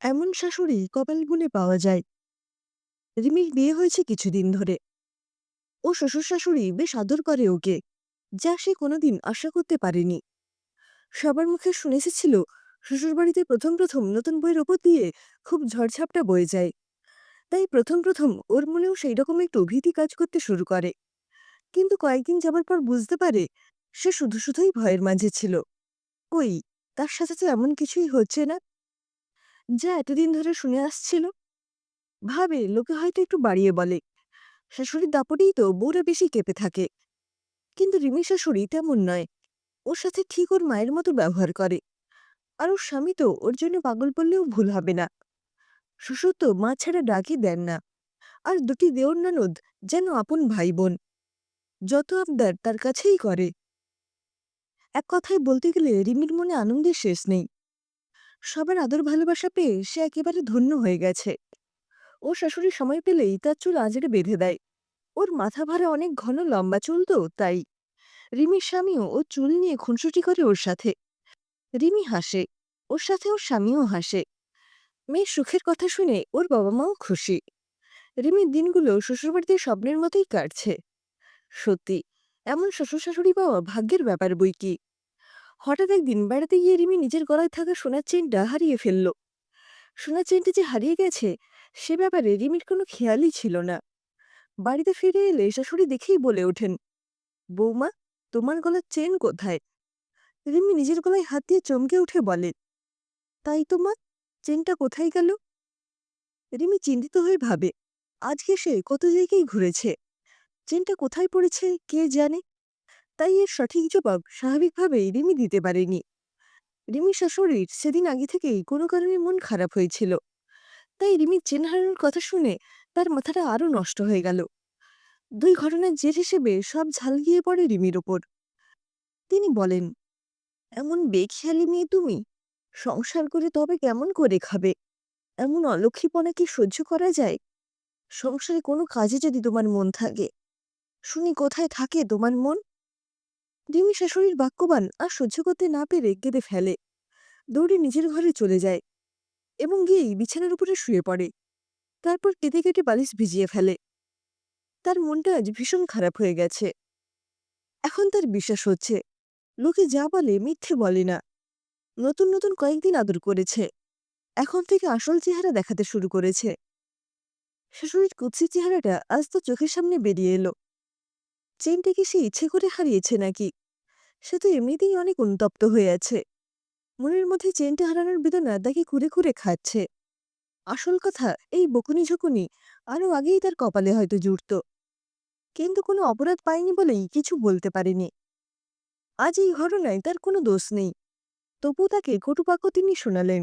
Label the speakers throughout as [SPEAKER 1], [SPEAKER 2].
[SPEAKER 1] এমন শাশুড়ি কপাল গুনে পাওয়া যায়। রিমির বিয়ে হয়েছে কিছুদিন ধরে। ও শ্বশুর শাশুড়ি বেশ আদর করে ওকে, যা সে কোনোদিন আশা করতে পারেনি। সবার মুখে শুনে এসেছিল, শ্বশুরবাড়িতে প্রথম প্রথম নতুন বইয়ের ওপর দিয়ে খুব ঝড়ঝাপটা বয়ে যায়। তাই প্রথম প্রথম ওর মনেও সেই রকম একটু ভীতি কাজ করতে শুরু করে। কিন্তু কয়েকদিন যাবার পর বুঝতে পারে, সে শুধু শুধুই ভয়ের মাঝে ছিল। কই, তার সাথে তো এমন কিছুই হচ্ছে না। যা এতদিন ধরে শুনে আসছিল। ভাবে লোকে হয়তো একটু বাড়িয়ে বলে, শাশুড়ির দাপটেই তো বউরা বেশি কেঁপে থাকে। কিন্তু রিমি শাশুড়ি তেমন নয়। ওর সাথে ঠিক ওর মায়ের মতো ব্যবহার করে। আর ওর স্বামী তো ওর জন্য পাগল বললেও ভুল হবে না। শ্বশুর তো মা ছাড়া ডাকই দেন না। আর দুটি দেওর ননদ যেন আপন ভাই বোন যত আবদার তার কাছেই করে। এক কথায় বলতে গেলে রিমির মনে আনন্দের শেষ নেই। সবার আদর ভালোবাসা পেয়ে সে একেবারে ধন্য হয়ে গেছে। ও শাশুড়ি সময় পেলেই তার চুল আজরে বেঁধে দেয়। ওর মাথা ভারে অনেক ঘন লম্বা চুল তো, তাই রিমির স্বামীও ও চুল নিয়ে খুনসুটি করে ওর সাথে। রিমি হাসে, ওর সাথে ওর স্বামীও হাসে। মেয়ের সুখের কথা শুনে ওর বাবা মাও খুশি। রিমির দিনগুলো শ্বশুরবাড়িতে স্বপ্নের মতোই কাটছে। সত্যি, এমন শ্বশুর শাশুড়ি পাওয়া ভাগ্যের ব্যাপার বই কি? হঠাৎ একদিন বেড়াতে গিয়ে রিমি নিজের গলায় থাকা সোনার চেনটা হারিয়ে ফেলল। সোনার চেনটা যে হারিয়ে গেছে, সে ব্যাপারে রিমির কোনো খেয়ালই ছিল না। বাড়িতে ফিরে এলে শাশুড়ি দেখেই বলে ওঠেন, বৌমা, তোমার গলার চেন কোথায়? রিমি নিজের গলায় হাত দিয়ে চমকে উঠে বলে, তাই তো মা চেনটা কোথায় গেল? রিমি চিন্তিত হয়ে ভাবে, আজকে সে কত জায়গায় ঘুরেছে? চেনটা কোথায় পড়েছে, কে জানে? তাই এর সঠিক জবাব স্বাভাবিকভাবেই রিমি দিতে পারেনি। রিমি শাশুড়ির সেদিন আগে থেকেই কোনো কারণে মন খারাপ হয়েছিল। তাই রিমির চেন হারানোর কথা শুনে তার মাথাটা আরও নষ্ট হয়ে গেল। দুই ঘটনার জের হিসেবে সব ঝাল গিয়ে পড়ে রিমির ওপর। তিনি বলেন, এমন বেখেয়ালি মেয়ে তুমি, সংসার করে তবে কেমন করে খাবে? এমন অলক্ষীপনা কি সহ্য করা যায়? সংসারে কোনো কাজে যদি তোমার মন থাকে, শুনি কোথায় থাকে তোমার মন? রিমি শাশুড়ির বাক্যবান আর সহ্য করতে না পেরে কেঁদে ফেলে। দৌড়ে নিজের ঘরে চলে যায় এবং গিয়েই বিছানার উপরে শুয়ে পড়ে। তারপর কেঁদে কেটে বালিশ ভিজিয়ে ফেলে। তার মনটা আজ ভীষণ খারাপ হয়ে গেছে। এখন তার বিশ্বাস হচ্ছে, লোকে যা বলে মিথ্যে বলে না। নতুন নতুন কয়েকদিন আদর করেছে। এখন থেকে আসল চেহারা দেখাতে শুরু করেছে। শাশুড়ির কুৎসি চেহারাটা আজ তো চোখের সামনে বেরিয়ে এলো। চেনটা কি সে ইচ্ছে করে হারিয়েছে নাকি? সে তো এমনিতেই অনেক উত্তপ্ত হয়ে আছে। মনের মধ্যে চেনটা হারানোর বেদনা তাকে কুরে কুরে খাচ্ছে। আসল কথা, এই বকুনি ঝুকুনি আরও আগেই তার কপালে হয়তো জুড়ত। কিন্তু কোনো অপরাধ পায়নি বলেই কিছু বলতে পারেনি। আজ এই ঘটনায় তার কোনো দোষ নেই। তবু তাকে কটুবাক্য তিনি শোনালেন।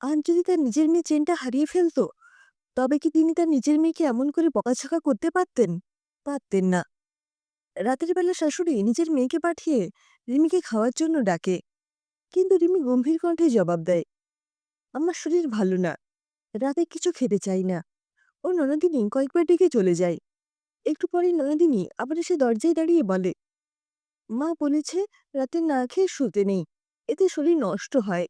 [SPEAKER 1] আর যদি তার নিজের মেয়ে চেনটা হারিয়ে ফেলত, তবে কি তিনি তার নিজের মেয়েকে এমন করে বকাঝকা করতে পারতেন? পারতেন না। রাতের বেলা শাশুড়ি নিজের মেয়েকে পাঠিয়ে রিমিকে খাওয়ার জন্য ডাকে। কিন্তু রিমি গম্ভীর কণ্ঠে জবাব দেয়, আমার শরীর ভালো না, রাতে কিছু খেতে চাই না। ও ননদিনী কয়েকবার ডেকে চলে যায়। একটু পরেই ননদিনী আবার এসে দরজায় দাঁড়িয়ে বলে, মা বলেছে রাতে না খেয়ে শুতে নেই, এতে শরীর নষ্ট হয়।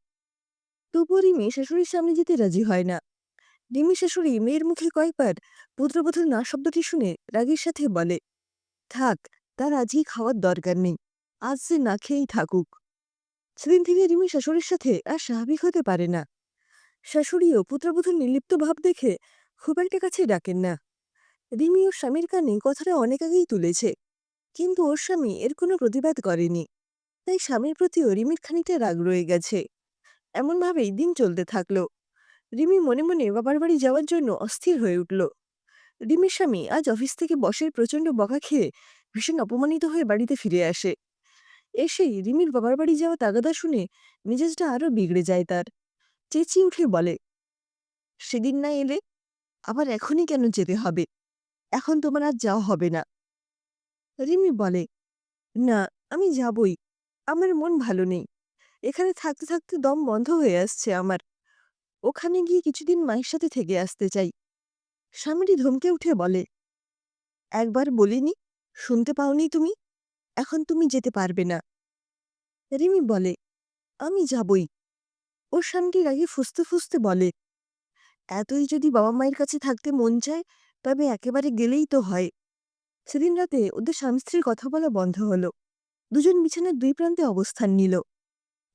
[SPEAKER 1] তবুও রিমি শাশুড়ির সামনে যেতে রাজি হয় না। রিমি শাশুড়ি মেয়ের মুখে কয়েকবার পুত্রবধূর না শব্দটি শুনে রাগের সাথে বলে, থাক তার আজই খাওয়ার দরকার নেই। আজ সে না খেয়েই থাকুক। সেদিন থেকে রিমি শাশুড়ির সাথে আর স্বাভাবিক হতে পারে না। শাশুড়িও পুত্রবধূর নির্লিপ্ত ভাব দেখে খুব একটা কাছে ডাকেন না। রিমি ওর স্বামীর কানে কথাটা অনেক আগেই তুলেছে। কিন্তু ওর স্বামী এর কোনো প্রতিবাদ করেনি। তাই স্বামীর প্রতিও রিমির খানিকটা রাগ রয়ে গেছে। এমনভাবেই দিন চলতে থাকল। রিমি মনে মনে বাবার বাড়ি যাওয়ার জন্য অস্থির হয়ে উঠল। রিমির স্বামী আজ অফিস থেকে বসের প্রচণ্ড বকা খেয়ে ভীষণ অপমানিত হয়ে বাড়িতে ফিরে আসে। এসেই রিমির বাবার বাড়ি যাওয়া তাগাদা শুনে মেজাজটা আরও বিগড়ে যায় তার। চেঁচিয়ে উঠে বলে, সেদিন না এলে আবার এখনই কেন যেতে হবে? এখন তোমার আর যাওয়া হবে না। রিমি বলে, না, আমি যাবই। আমার মন ভালো নেই। এখানে থাকতে থাকতে দম বন্ধ হয়ে আসছে আমার। ওখানে গিয়ে কিছুদিন মায়ের সাথে থেকে আসতে চাই। স্বামীটি ধমকে উঠে বলে, একবার বলিনি, শুনতে পাওনি তুমি? এখন তুমি যেতে পারবে না। রিমি বলে, আমি যাবই। ওর স্বামীটি রাগে ফুসতে ফুসতে বলে, এতই যদি বাবা মায়ের কাছে থাকতে মন চায়, তবে একেবারে গেলেই তো হয়। সেদিন রাতে ওদের স্বামী স্ত্রীর কথা বলা বন্ধ হলো। দুজন বিছানার দুই প্রান্তে অবস্থান নিল।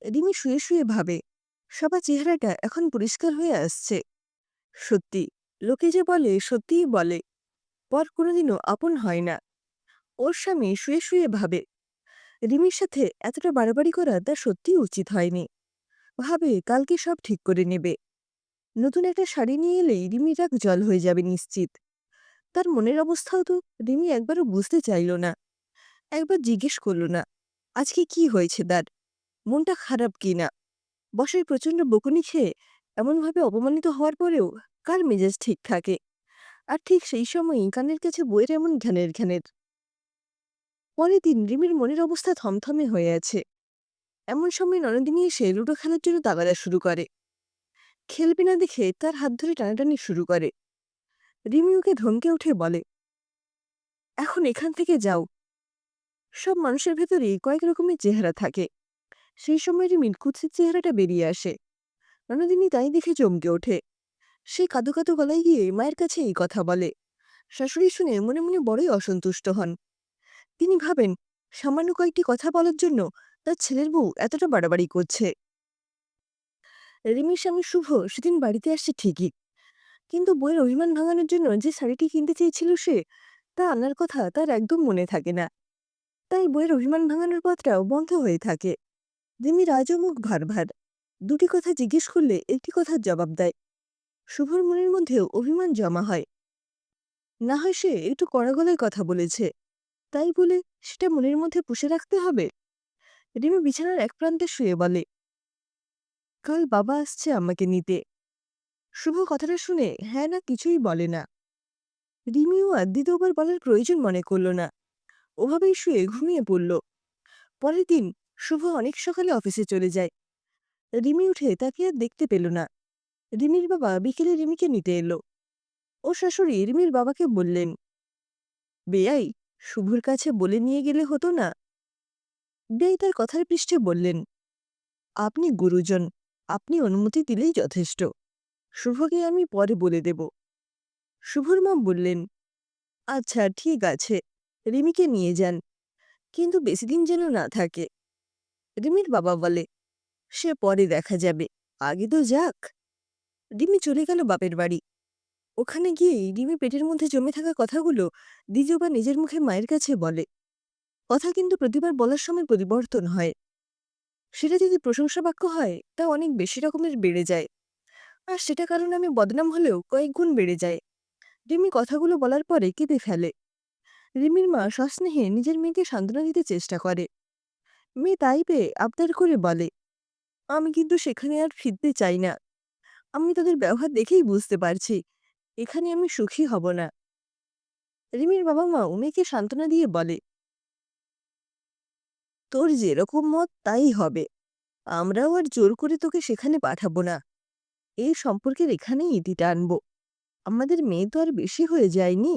[SPEAKER 1] রিমি শুয়ে শুয়ে ভাবে, সবার চেহারাটা এখন পরিষ্কার হয়ে আসছে। সত্যি লোকে যে বলে, সত্যিই বলে। পর কোনোদিনও আপন হয় না। ওর স্বামী শুয়ে শুয়ে ভাবে, রিমির সাথে এতটা বাড়াবাড়ি করা তার সত্যিই উচিত হয়নি। ভাবে, কালকে সব ঠিক করে নেবে। নতুন একটা শাড়ি নিয়ে এলেই রিমি রাগ জল হয়ে যাবে নিশ্চিত। তার মনের অবস্থাও তো রিমি একবারও বুঝতে চাইল না। একবার জিজ্ঞেস করল না, আজকে কি হয়েছে তার? মনটা খারাপ কি না? বসের প্রচণ্ড বকুনি খেয়ে এমনভাবে অপমানিত হওয়ার পরেও কার মেজাজ ঠিক থাকে? আর ঠিক সেই সময়ই কানের কাছে বইয়ের এমন ঘ্যানের ঘ্যানের পরের দিন রিমির মনের অবস্থা থমথমে হয়ে আছে। এমন সময় ননদিনী এসে লুডো খেলার জন্য তাগাদা শুরু করে। খেলবে না দেখে তার হাত ধরে টানাটানি শুরু করে। রিমি ওকে ধমকে উঠে বলে, এখন এখান থেকে যাও। সব মানুষের ভেতরেই কয়েক রকমের চেহারা থাকে। সেই সময় রিমির কুৎসিত চেহারাটা বেরিয়ে আসে। ননদিনী তাই দেখে চমকে ওঠে। সে কাদো কাদো গলায় গিয়ে মায়ের কাছে এই কথা বলে। শাশুড়ি শুনে মনে মনে বড়ই অসন্তুষ্ট হন। তিনি ভাবেন, সামান্য কয়েকটি কথা বলার জন্য তার ছেলের বউ এতটা বাড়াবাড়ি করছে। রিমির স্বামী শুভ সেদিন বাড়িতে আসছে ঠিকই। কিন্তু বইয়ের অভিমান ভাঙানোর জন্য যে শাড়িটি কিনতে চেয়েছিল সে, তা আনার কথা তার একদম মনে থাকে না। তাই বইয়ের অভিমান ভাঙানোর পথটাও বন্ধ হয়ে থাকে। রিমির আজও মুখ ভার ভার। দুটি কথা জিজ্ঞেস করলে একটি কথার জবাব দেয়। শুভর মনের মধ্যেও অভিমান জমা হয়। না হয় সে একটু কড়া গলায় কথা বলেছে। তাই বলে সেটা মনের মধ্যে পুষে রাখতে হবে? রিমি বিছানার এক প্রান্তে শুয়ে বলে, কাল বাবা আসছে আমাকে নিতে। শুভ কথাটা শুনে হ্যাঁ না কিছুই বলে না। রিমিও আর দ্বিতীয়বার বলার প্রয়োজন মনে করল না। ওভাবেই শুয়ে ঘুমিয়ে পড়ল। পরের দিন শুভ অনেক সকালে অফিসে চলে যায়। রিমি উঠে তাকে আর দেখতে পেল না। রিমির বাবা বিকেলে রিমিকে নিতে এলো। ও শাশুড়ি রিমির বাবাকে বললেন, বেয়াই শুভর কাছে বলে নিয়ে গেলে হতো না? বেয়াই তার কথার পৃষ্ঠে বললেন, আপনি গুরুজন, আপনি অনুমতি দিলেই যথেষ্ট। শুভকে আমি পরে বলে দেব। শুভর মা বললেন আচ্ছা ঠিক আছে, রিমিকে নিয়ে যান, কিন্তু বেশি দিন যেন না থাকে। রিমির বাবা বলে, সে পরে দেখা যাবে, আগে তো যাক। রিমি চলে গেল বাপের বাড়ি। ওখানে গিয়েই রিমি পেটের মধ্যে জমে থাকা কথাগুলো দ্বিতীয়বার নিজের মুখে মায়ের কাছে বলে। কথা কিন্তু প্রতিবার বলার সময় পরিবর্তন হয়। সেটা যদি প্রশংসা বাক্য হয়, তা অনেক বেশি রকমের বেড়ে যায়। আর সেটা কারণে আমি বদনাম হলেও কয়েক গুণ বেড়ে যায়। রিমি কথাগুলো বলার পরে কেঁদে ফেলে। রিমির মা সস্নেহে নিজের মেয়েকে সান্ত্বনা দিতে চেষ্টা করে। মেয়ে তাই পেয়ে আবদার করে বলে, আমি কিন্তু সেখানে আর ফিরতে চাই না। আমি তাদের ব্যবহার দেখেই বুঝতে পারছি। এখানে আমি সুখী হব না। রিমির বাবা মা উমেকে সান্ত্বনা দিয়ে বলে, তোর যেরকম মত, তাই হবে। আমরাও আর জোর করে তোকে সেখানে পাঠাবো না। এই সম্পর্কের এখানেই ইতি টানব। আমাদের মেয়ে তো আর বেশি হয়ে যায়নি।